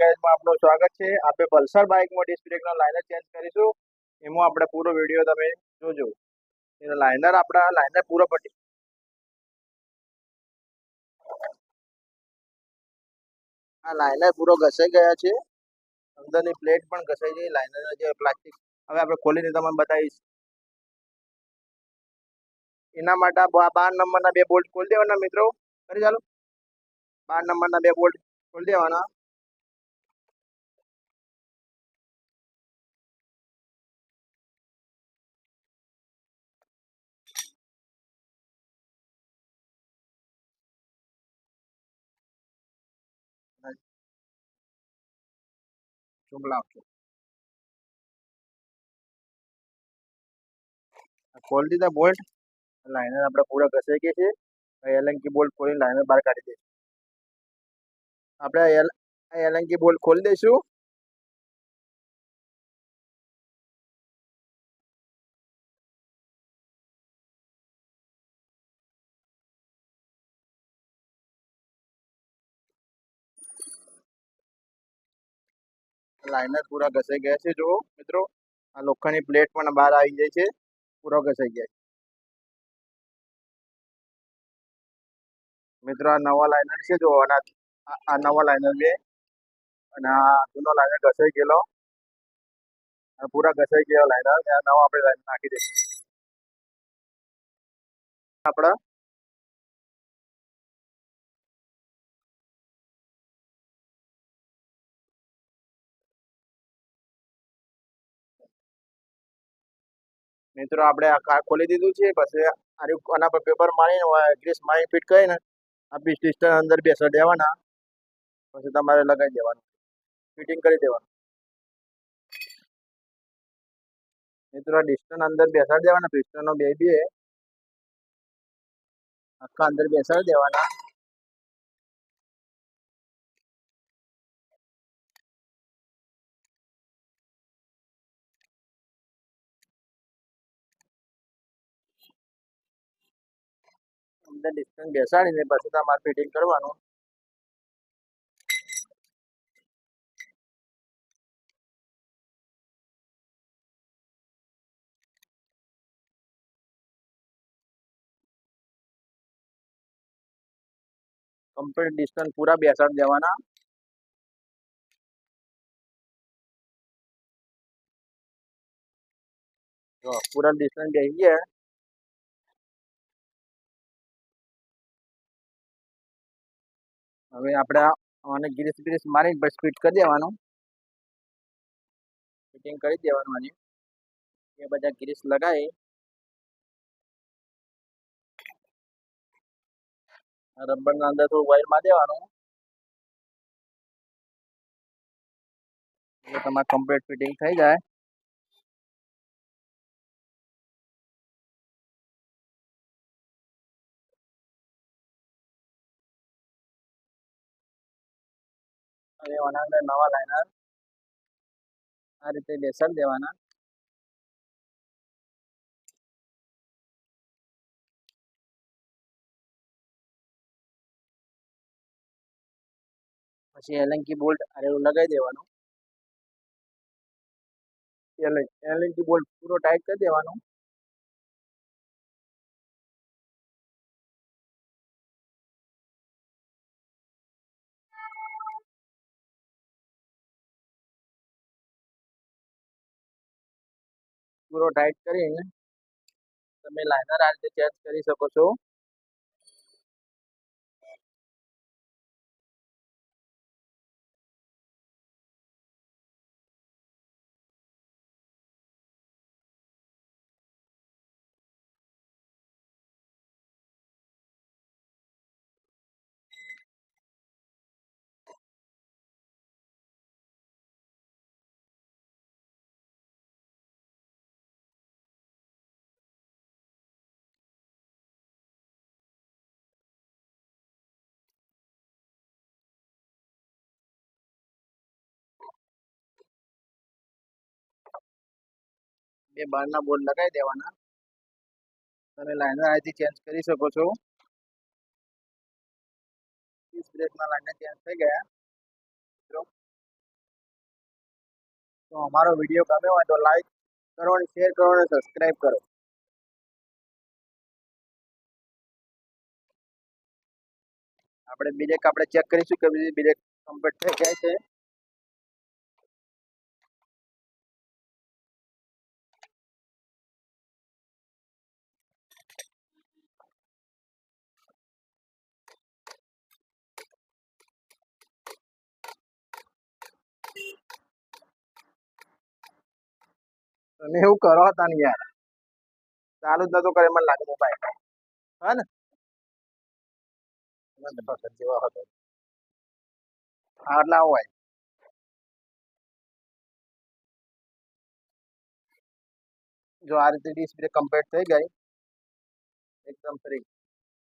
ગેરેજમાં આપનું સ્વાગત છે. આપણે પલ્સર બાઇકમાં ડિસ્ક બ્રેકનો લાઇનર ચેન્જ કરીશું. એમાં આપણે પૂરો વીડિયો તમે જોજો. એનો લાઇનર આપણા લાઇનર પૂરો પટી આ લાઇનર પૂરો ઘસાઈ ગયા છે. અંદરની પ્લેટ પણ ઘસાઈ ગઈ લાઇનર જે પ્લાસ્ટિક હવે આપણે ખોલીને તમને બતાવીશ. એના માટે બાર નંબરના બે બોલ્ટ ખોલી દેવાના મિત્રો. કરી ચાલો. બાર નંબરના બે બોલ્ટ ખોલી દેવાના. આપજો ખોલી દીધા બોલ્ટ લાઇનર આપણે પૂરા ઘસાઈ ગયા છે. હવે એલંકી બોલ્ટ ખોલીને લાઇનર બહાર કાઢી દઈશું. આપણે એલ એલંકી બોલ્ટ ખોલી દઈશું. લાઇનર પૂરા ઘસાઈ ગયા છે, જુઓ મિત્રો. આ લોખંડની પ્લેટ પણ બહાર આવી જાય છે, પૂરો ઘસાઈ ગયા મિત્રો, આ નવા લાઇનર છે, જુઓ, અને આ નવા લાઇનર છે અને આ જૂનો લાઇનર ઘસાઈ ગયેલો. પૂરા ઘસાઈ ગયેલો લાઇનર નવા આપણે લાઇનર નાખી દઈશું. આપણે મિત્રો, આપણે આ ખોલી દીધું છે. પછી આની પર પેપર મારીને ગ્રીસ મારી ફિટ કરીને આ બી અંદર બેસવા દેવાના. પછી તમારે લગાવી દેવાનું. ફિટિંગ કરી દેવાનું. મિત્રો ડિસ્ટન અંદર બેસાડી દેવાના. પિસ્ટનો બે બે. આખા અંદર બેસાડી દેવાના. અંદર ડિસ્ટન્સ બેસાડીને પછી તમારે ફિટિંગ કરવાનું. કમ્પ્લીટ ડિસ્ટન્સ પૂરા બેસાડી દેવાના. પૂરા ડિસ્ટન્સ બેસી ગયા હવે આપણે આને ગ્રીસ ગ્રીસ મારીને બસ ફિટ કરી દેવાનું. ફિટિંગ કરી દેવાનું આની. એ બધા ગ્રીસ લગાવી. રબરના અંદર થોડું વાયરમાં દેવાનું. તમારે કમ્પ્લીટ ફિટિંગ થઈ જાય. આના અંદર નવા લાઇનર આ રીતે બેસાડી દેવાના. પછી એલંકી બોલ્ટ એવું લગાવી દેવાનું. એલંકી બોલ્ટ પૂરો ટાઈટ કરી દેવાનો. પૂરો ટાઈટ કરીને તમે લાઇનર આ રીતે ચેન્જ કરી શકો છો. બે બહારના બોર્ડ લગાવી દેવાના. તમે લાઇનર અહીંથી ચેન્જ કરી શકો છો. બ્રેકના લાઇનર ચેન્જ થઈ ગયા. મિત્રો. તો અમારો વીડિયો ગમ્યો હોય તો લાઈક કરો અને શેર કરો અને સબસ્ક્રાઈબ કરો. આપણે બ્રેક આપણે ચેક કરીશું કે બીજી બીજે કમ્પ્લીટ થઈ જાય છે. તમે એવું કરો હતા ને યાર. ચાલુ જ નતો કરે મને લાગે મોબાઈલ હા ને? જેવા હતો. હા એટલે આવું હોય. જો આ રીતે ડિસ્પ્લે કમ્પ્લીટ થઈ ગઈ એકદમ ફ્રી